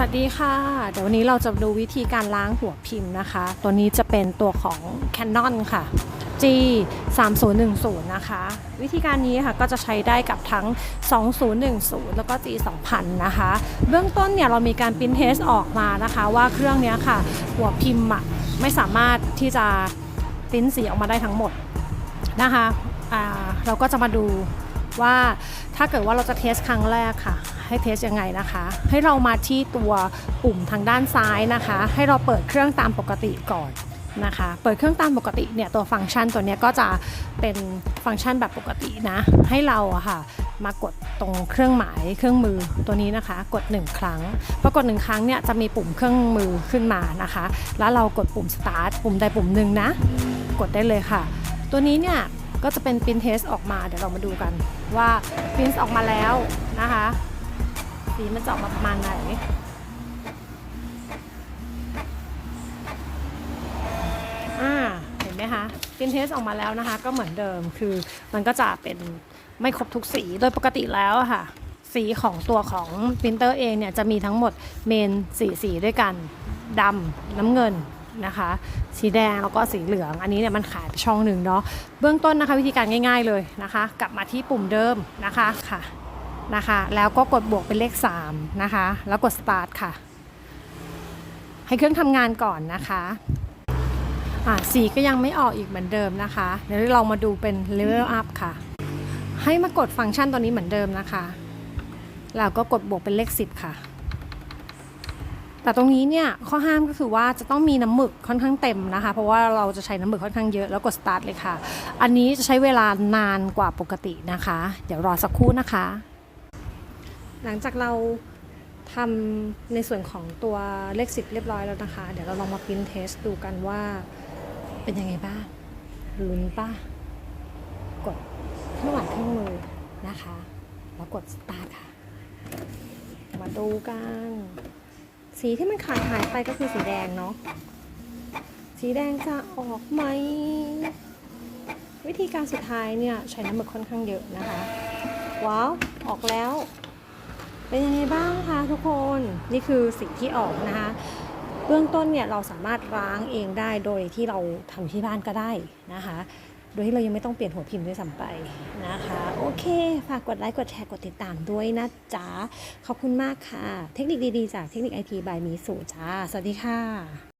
วัสดีค่ะ เดี๋ยววันนี้เราจะดูวิธีการล้างหัวพิมพ์นะคะ ตัวนี้จะเป็นตัวของ Canon ค่ะ G 3 0 1 0นะคะ วิธีการนี้ค่ะก็จะใช้ได้กับทั้ง 2010 แล้วก็ G 2000นะคะ เบื้องต้นเนี่ยเรามีการปริ้นเทสออกมานะคะว่าเครื่องนี้ค่ะ หัวพิมพ์อะไม่สามารถที่จะปริ้นสีออกมาได้ทั้งหมดนะคะอ่าเราก็จะมาดู ว่าถ้าเกิดว่าเราจะเทสครั้งแรกค่ะ ให้เทสยังไงนะคะ ให้เรามาที่ตัวปุ่มทางด้านซ้ายนะคะ ให้เราเปิดเครื่องตามปกติก่อนนะคะ เปิดเครื่องตามปกติเนี่ยตัวฟังก์ชันตัวนี้ก็จะเป็นฟังก์ชันแบบปกตินะ ให้เราอะค่ะมากดตรงเครื่องหมายเครื่องมือตัวนี้นะคะ กด 1 ครั้งพอกด 1 ครั้งเนี่ยจะมีปุ่มเครื่องมือขึ้นมานะคะ แล้วเรากดปุ่ม start ปุ่มใดปุ่มหนึ่งนะ กดได้เลยค่ะ ตัวนี้เนี่ย ก็จะเป็น print test ออกมาเดี๋ยวเรามาดูกันว่า print ออกมาแล้วนะคะสีมันจะออกมาประมาณไหนอ่าเห็นไหมคะพินเทสออกมาแล้วนะคะ ก็เหมือนเดิมคือมันก็จะเป็นไม่ครบทุกสีโดยปกติแล้วค่ะ สีของตัวของปรินเตอร์เองเนี่ยจะมีทั้งหมดเมนสีสีด้วยกันดำน้ำเงิน นะคะ สีแดงแล้วก็สีเหลือง อันนี้เนี่ยมันขายไปช่องหนึ่งเนาะเบื้องต้นนะคะวิธีการง่าย ๆเลยนะคะ กลับมาที่ปุ่มเดิมนะคะค่ะนะคะ แล้วก็กดบวกเป็นเลข 3 นะคะ แล้วกด start ค่ะ ให้เครื่องทำงานก่อนนะคะสีก็ยังไม่ออกอีกเหมือนเดิมนะคะ เดี๋ยวเรามาดูเป็น level up ค่ะ ให้มากดฟังก์ชันตัวนี้เหมือนเดิมนะคะ แล้วก็กดบวกเป็นเลข 10 ค่ะ แต่ตรงนี้เนี่ยข้อห้ามก็คือว่าจะต้องมีน้ำหมึกค่อนข้างเต็มนะคะ เพราะว่าเราจะใช้น้ำหมึกค่อนข้างเยอะแล้วกด start เลยค่ะ อันนี้จะใช้เวลานานกว่าปกตินะคะ เดี๋ยวรอสักครู่นะคะ หลังจากเราทำในส่วนของตัวเลขสิบเรียบร้อยแล้วนะคะ เดี๋ยวเราลองมาพิมพ์เทสดูกันว่าเป็นยังไงบ้างลุ้นป่ะกดเครื่องหมายเครื่องมือนะคะ แล้วกด start ค่ะ มาดูกัน สีที่มันขาดหายไปก็คือสีแดงเนาะ สีแดงจะออกไหม วิธีการสุดท้ายเนี่ยใช้น้ำหมึกค่อนข้างเยอะนะคะ ว้าว ออกแล้ว เป็นยังไงบ้างคะทุกคน นี่คือสิ่งที่ออกนะคะ เบื้องต้นเนี่ยเราสามารถล้างเองได้โดยที่เราทำที่บ้านก็ได้นะคะ โดยที่เรายังไม่ต้องเปลี่ยนหัวพิมพ์ด้วยซ้ำไปนะคะ โอเค ฝากกดไลค์ กดแชร์ กดติดตามด้วยนะจ๊ะ ขอบคุณมากค่ะ เทคนิคดีๆ จากเทคนิคไอทีบายมีสูจ้า สวัสดีค่ะ